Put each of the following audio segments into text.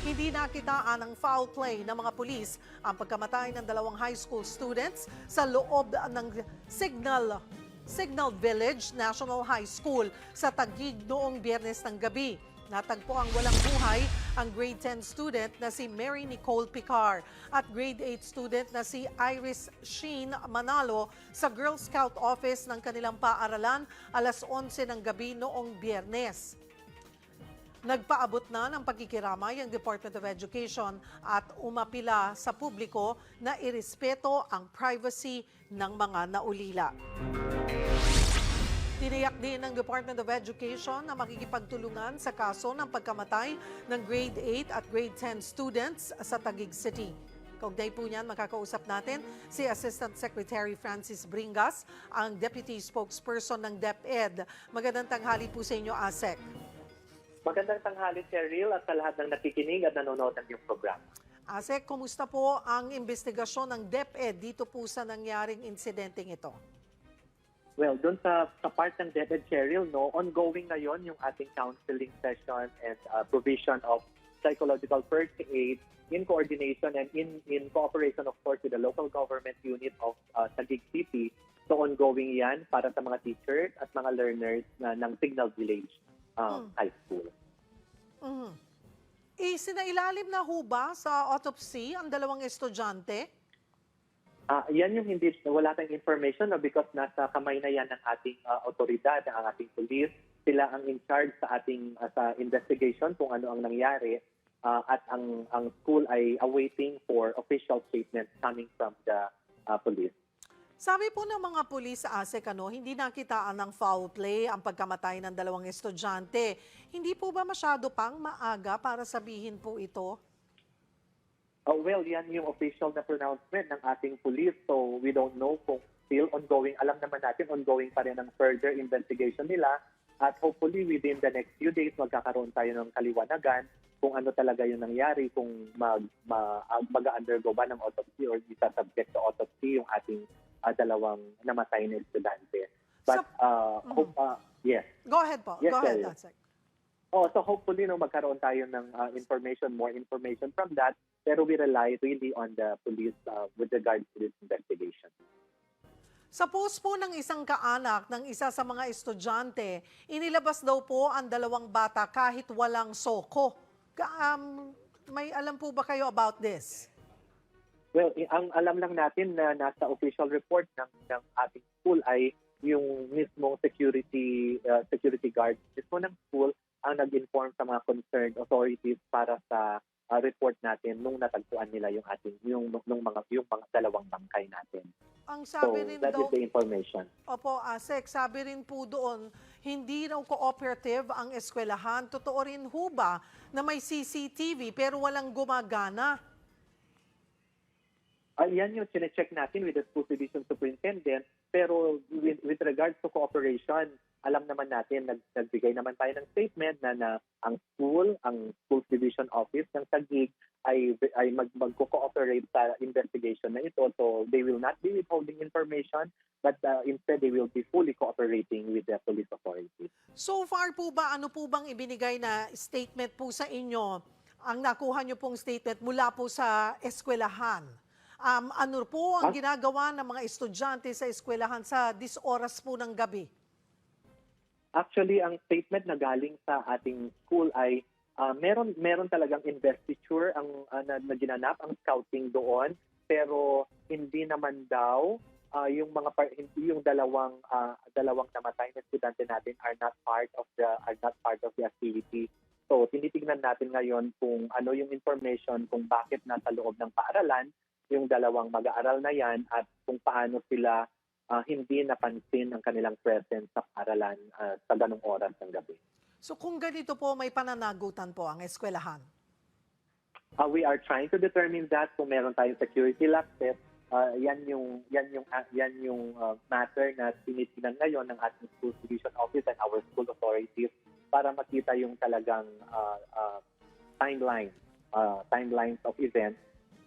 Hindi nakitaan ng foul play ng mga pulis ang pagkamatay ng dalawang high school students sa loob ng Signal Signal Village National High School sa Taguig noong biyernes ng gabi. Natagpo ang walang buhay ang grade 10 student na si Mary Nicole Picar at grade 8 student na si Iris Sheen Manalo sa Girl Scout office ng kanilang paaralan alas 11 ng gabi noong biyernes. Nagpaabot na ng pagkikiramay ang Department of Education at umapila sa publiko na irespeto ang privacy ng mga naulila. Tiniyak din ng Department of Education na makikipagtulungan sa kaso ng pagkamatay ng grade 8 at grade 10 students sa Taguig City. Kaugnay po niyan, makakausap natin si Assistant Secretary Francis Bringas, ang Deputy Spokesperson ng DepEd. Magandang tanghali po sa inyo, ASEC. Magandang tanghali, Cheryl, at sa lahat ng nakikinig at nanonood ng iyong programa. ASEC, kumusta po ang investigasyon ng DepEd dito po sa nangyaring insidenteng ito? Well, doon sa, sa part ng DepEd, Cheryl, no, ongoing na yon yung ating counseling session and uh, provision of psychological first aid in coordination and in, in cooperation, of course, with the local government unit of uh, Taguig City. So, ongoing yan para sa mga teachers at mga learners na, ng Signal Village uh, High School. Mhm. Isinailalim na ho ba sa autopsy ang dalawang estudyante? Ah, yan yung hindi wala tayong information no, because nasa kamay na yan ng ating ah, otoridad, ng ating police. Sila ang in charge sa ating ah, sa investigation kung ano ang nangyari ah, at ang ang school ay awaiting for official statement coming from the ah, police. Sabi po ng mga pulis sa ASEC, ano, hindi nakitaan ng foul play ang pagkamatay ng dalawang estudyante. Hindi po ba masyado pang maaga para sabihin po ito? Oh, well, yan yung official na pronouncement ng ating police. So we don't know kung still ongoing. Alam naman natin ongoing pa rin ang further investigation nila. At hopefully within the next few days magkakaroon tayo ng kaliwanagan kung ano talaga yung nangyari, kung mag, ma, ah, mag-undergo ba ng autopsy or isa subject to autopsy yung ating ah, dalawang namatay na estudyante. But, Sa- uh, hope, ah, yes. Go ahead po. Yes, Go ahead. ASEC. Oh, so hopefully no magkaroon tayo ng uh, information, more information from that. Pero we rely really on the police uh, with regards to this investigation. Sa post po ng isang kaanak ng isa sa mga estudyante, inilabas daw po ang dalawang bata kahit walang soko. Um, may alam po ba kayo about this? Well, ang alam lang natin na nasa official report ng, ng ating school ay yung mismong security uh, security guard mismo ng school ang nag-inform sa mga concerned authorities para sa uh, report natin nung natagpuan nila yung ating yung nung mga yung mga dalawang bangkay natin. Ang So sabi rin that daw, is the information. Opo, Asek, sabi rin po doon, hindi raw cooperative ang eskwelahan. Totoo rin ho ba na may CCTV pero walang gumagana? Ayan yung chinecheck natin with the school division superintendent. Pero with, with regards to cooperation, alam naman natin, nag, nagbigay naman tayo ng statement na, na ang school, ang school division office ng Taguig ay, ay mag, magko-cooperate sa investigation na ito. So they will not be withholding information, but uh, instead they will be fully cooperating with the police authorities. So far po ba, ano po bang ibinigay na statement po sa inyo? Ang nakuha nyo pong statement mula po sa eskwelahan. Um, ano po ang Ah? ginagawa ng mga estudyante sa eskwelahan sa dis oras po ng gabi? Actually, ang statement na galing sa ating school ay ah, meron meron talagang investiture ang ah, na, na ginanap ang scouting doon pero hindi naman daw ah, yung mga par- hindi yung dalawang ah, dalawang namatay na estudyante natin are not part of the are not part of the activity. So tinitingnan natin ngayon kung ano yung information kung bakit nasa loob ng paaralan yung dalawang mag-aaral na yan at kung paano sila ah, hindi napansin ang kanilang presence sa paaralan ah, sa ganong oras ng gabi. So kung ganito po, may pananagutan po ang eskwelahan. Uh, we are trying to determine that kung meron tayong security lapses. Uh, yan yung yan yung uh, yan yung uh, matter na tinitingnan ngayon ng ating school division office and our school authorities para makita yung talagang uh, uh, timeline uh, timelines of events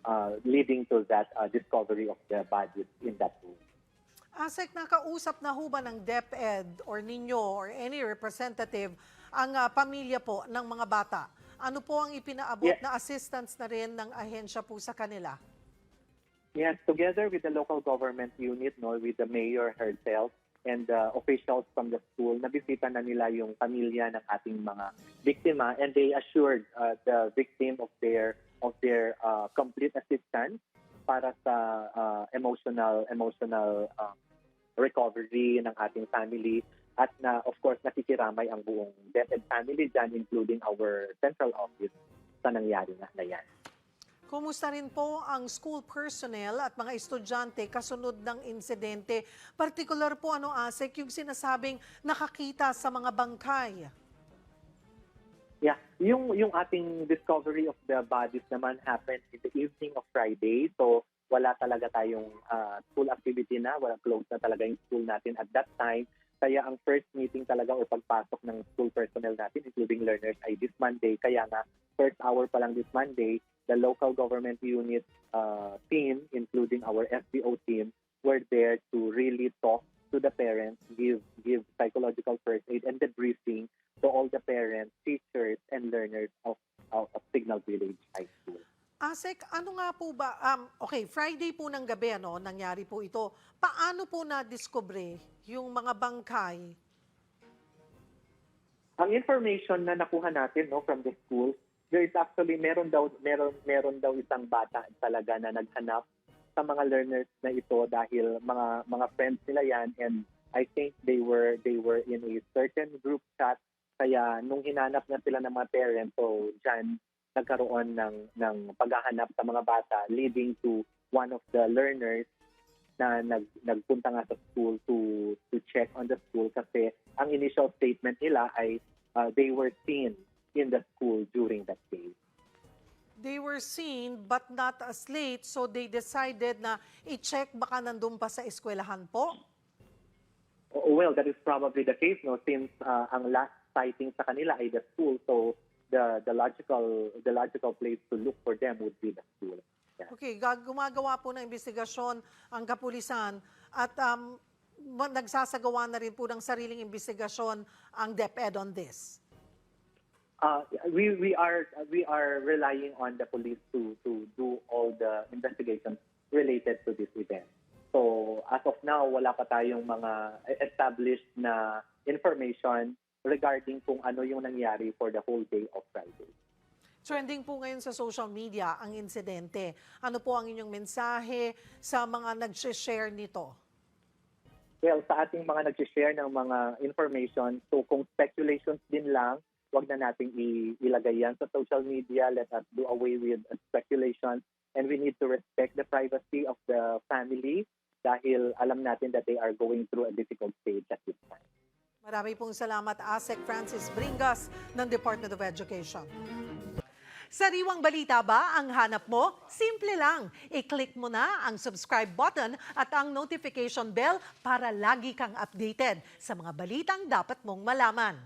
uh, leading to that uh, discovery of the bodies in that room. Asek, nakausap na ho ba ng DepEd or ninyo or any representative ang ah, pamilya po ng mga bata? Ano po ang ipinaabot Yeah. na assistance na rin ng ahensya po sa kanila? Yes, together with the local government unit, no, with the mayor herself and the officials from the school, nabisita na nila yung pamilya ng ating mga biktima and they assured uh, the victim of their of their uh, complete assistance para sa uh, emotional emotional um, recovery ng ating family at na of course nakikiramay ang buong DepEd family dyan including our central office sa nangyari na, na yan. Kumusta rin po ang school personnel at mga estudyante kasunod ng insidente? Partikular po ano ASEC, yung sinasabing nakakita sa mga bangkay. Yung yung ating discovery of the bodies naman happened in the evening of Friday. So wala talaga tayong uh, school activity na, wala close na talaga yung school natin at that time. Kaya ang first meeting talaga o pagpasok ng school personnel natin, including learners, ay this Monday. Kaya nga, first hour pa lang this Monday, the local government unit uh, team, including our FBO team, were there to really talk to the parents, give give psychological first aid and debriefing to all the parents, teachers, and learners of, of, of Signal Village High School. ASEC, ano nga po ba, um, okay, Friday po ng gabi, ano, nangyari po ito. Paano po na-discover yung mga bangkay? Ang information na nakuha natin no from the school, there is actually meron daw meron meron daw isang bata talaga na naghanap sa mga learners na ito dahil mga mga friends nila yan. And I think they were they were in a certain group chat. Kaya nung hinanap na sila ng mga parents so dyan nagkaroon ng ng paghahanap sa mga bata leading to one of the learners na nag, nagpunta nga sa school to to check on the school. Kasi ang initial statement nila ay uh, they were seen in the school during that day. They were seen but not as late, so they decided na i-check baka nandun pa sa eskwelahan po. Well, that is probably the case no since uh, ang last sighting sa kanila ay the school so the the logical the logical place to look for them would be the school. Okay, gag- gumagawa po ng investigasyon ang kapulisan at um, nagsasagawa na rin po ng sariling investigasyon ang DepEd on this. Uh, we we are we are relying on the police to to do all the investigations related to this event. So as of now, wala pa tayong mga established na information regarding kung ano yung nangyari for the whole day of Friday. Trending po ngayon sa social media ang insidente. Ano po ang inyong mensahe sa mga nag-share nito? Well, sa ating mga nag-share ng mga information, so kung speculations din lang, wag na nating ilagay yan sa social media. Let us do away with speculation. And we need to respect the privacy of the family dahil alam natin that they are going through a difficult stage at this time. Marami pong salamat, ASEC Francis Bringas ng Department of Education. Sariwang balita ba ang hanap mo? Simple lang. I-click mo na ang subscribe button at ang notification bell para lagi kang updated sa mga balitang dapat mong malaman.